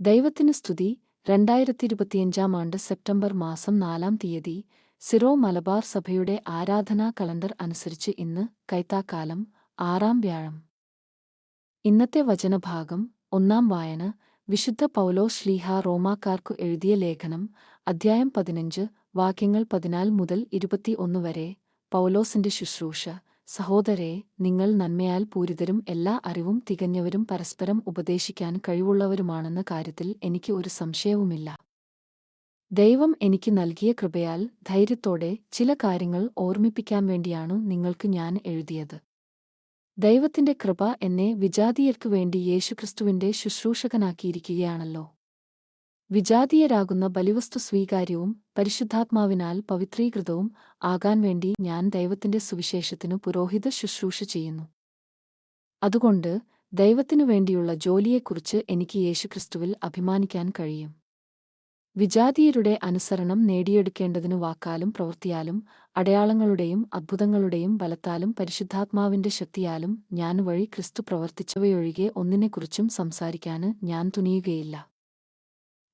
ദൈവത്തിന് സ്തുതി. രണ്ടായിരത്തി ഇരുപത്തിയഞ്ചാം ആണ്ട് സെപ്റ്റംബർ മാസം നാലാം തീയതി സിറോ മലബാർ സഭയുടെ ആരാധനാ കലണ്ടർ അനുസരിച്ച് ഇന്ന് കൈത്താക്കാലം ആറാം വ്യാഴം. ഇന്നത്തെ വചനഭാഗം ഒന്നാം വായന. വിശുദ്ധ പൗലോ ശ്ലീഹ റോമാക്കാർക്കു എഴുതിയ ലേഖനം. അധ്യായം പതിനഞ്ച് വാക്യങ്ങൾ പതിനാല് മുതൽ ഇരുപത്തിയൊന്ന് വരെ പൗലോസിന്റെ ശുശ്രൂഷ. സഹോദരേ നിങ്ങൾ നന്മയാൽ പൂരിതരും എല്ലാ അറിവും തികഞ്ഞവരും പരസ്പരം ഉപദേശിക്കാൻ കഴിവുള്ളവരുമാണെന്ന കാര്യത്തിൽ എനിക്ക് ഒരു സംശയവുമില്ല. ദൈവം എനിക്ക് നൽകിയ കൃപയാൽ ധൈര്യത്തോടെ ചില കാര്യങ്ങൾ ഓർമ്മിപ്പിക്കാൻ വേണ്ടിയാണു നിങ്ങൾക്ക് ഞാൻ എഴുതിയത്. ദൈവത്തിന്റെ കൃപ എന്നെ വിജാതീയർക്കു വേണ്ടി യേശുക്രിസ്തുവിന്റെ ശുശ്രൂഷകനാക്കിയിരിക്കുകയാണല്ലോ. വിജാതീയരാകുന്ന ബലിവസ്തു സ്വീകാര്യവും പരിശുദ്ധാത്മാവിനാൽ പവിത്രീകൃതവും ആകാൻ വേണ്ടി ഞാൻ ദൈവത്തിന്റെ സുവിശേഷത്തിനു പുരോഹിത ശുശ്രൂഷ ചെയ്യുന്നു. അതുകൊണ്ട് ദൈവത്തിനു വേണ്ടിയുള്ള ജോലിയെക്കുറിച്ച് എനിക്ക് യേശുക്രിസ്തുവിൽ അഭിമാനിക്കാൻ കഴിയും. വിജാതീയരുടെ അനുസരണം നേടിയെടുക്കേണ്ടതിനു വാക്കാലും പ്രവൃത്തിയാലും അടയാളങ്ങളുടെയും അദ്ഭുതങ്ങളുടെയും ബലത്താലും പരിശുദ്ധാത്മാവിന്റെ ശക്തിയാലും ഞാൻ വഴി ക്രിസ്തു പ്രവർത്തിച്ചവയൊഴികെ ഒന്നിനെക്കുറിച്ചും സംസാരിക്കാന് ഞാൻ തുനിയുകയില്ല.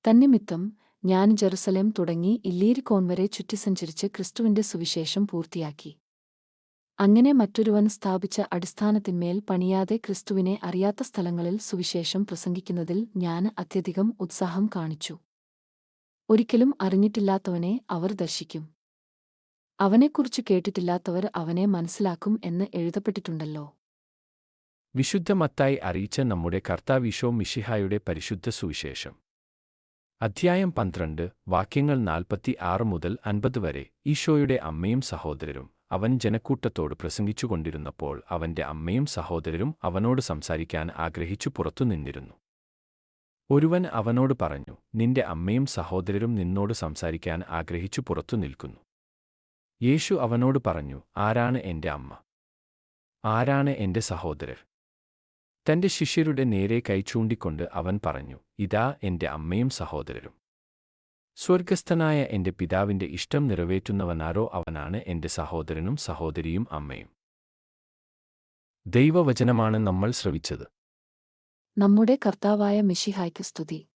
തന്നിമിത്തം ഞാൻ ജെറുസലേം തുടങ്ങി ഇല്ലീരിക്കോൺ വരെ ചുറ്റിസഞ്ചരിച്ച് ക്രിസ്തുവിന്റെ സുവിശേഷം പൂർത്തിയാക്കി. അങ്ങനെ മറ്റൊരുവൻ സ്ഥാപിച്ച അടിസ്ഥാനത്തിന്മേൽ പണിയാതെ ക്രിസ്തുവിനെ അറിയാത്ത സ്ഥലങ്ങളിൽ സുവിശേഷം പ്രസംഗിക്കുന്നതിൽ ഞാൻ അത്യധികം ഉത്സാഹം കാണിച്ചു. ഒരിക്കലും അറിഞ്ഞിട്ടില്ലാത്തവനെ അവർ ദർശിക്കും. അവനെക്കുറിച്ച് കേട്ടിട്ടില്ലാത്തവർ അവനെ മനസ്സിലാക്കും എന്ന് എഴുതപ്പെട്ടിട്ടുണ്ടല്ലോ. വിശുദ്ധ മത്തായി അറിയിച്ച നമ്മുടെ കർത്താവിശോ മിഷിഹായുടെ പരിശുദ്ധ സുവിശേഷം. അധ്യായം പന്ത്രണ്ട് വാക്യങ്ങൾ നാൽപ്പത്തി ആറ് മുതൽ അൻപത് വരെ. ഈശോയുടെ അമ്മയും സഹോദരരും അവൻ ജനക്കൂട്ടത്തോട് പ്രസംഗിച്ചുകൊണ്ടിരുന്നപ്പോൾ അവന്റെ അമ്മയും സഹോദരരും അവനോട് സംസാരിക്കാൻ ആഗ്രഹിച്ചു പുറത്തു നിന്നിരുന്നു. ഒരുവൻ അവനോട് പറഞ്ഞു നിന്റെ അമ്മയും സഹോദരരും നിന്നോട് സംസാരിക്കാൻ ആഗ്രഹിച്ചു പുറത്തു നിൽക്കുന്നു. യേശു അവനോട് പറഞ്ഞു ആരാണ് എന്റെ അമ്മ? ആരാണ് എന്റെ സഹോദരർ? തന്റെ ശിഷ്യരുടെ നേരെ കൈ ചൂണ്ടിക്കൊണ്ട് അവൻ പറഞ്ഞു ഇതാ എന്റെ അമ്മയും സഹോദരരും. സ്വർഗസ്ഥനായ എന്റെ പിതാവിന്റെ ഇഷ്ടം നിറവേറ്റുന്നവനാരോ അവനാണ് എന്റെ സഹോദരനും സഹോദരിയും അമ്മയും. ദൈവവചനമാണ് നമ്മൾ ശ്രവിച്ചത്. നമ്മുടെ കർത്താവായ മിഷിഹായ്ക്ക് സ്തുതി.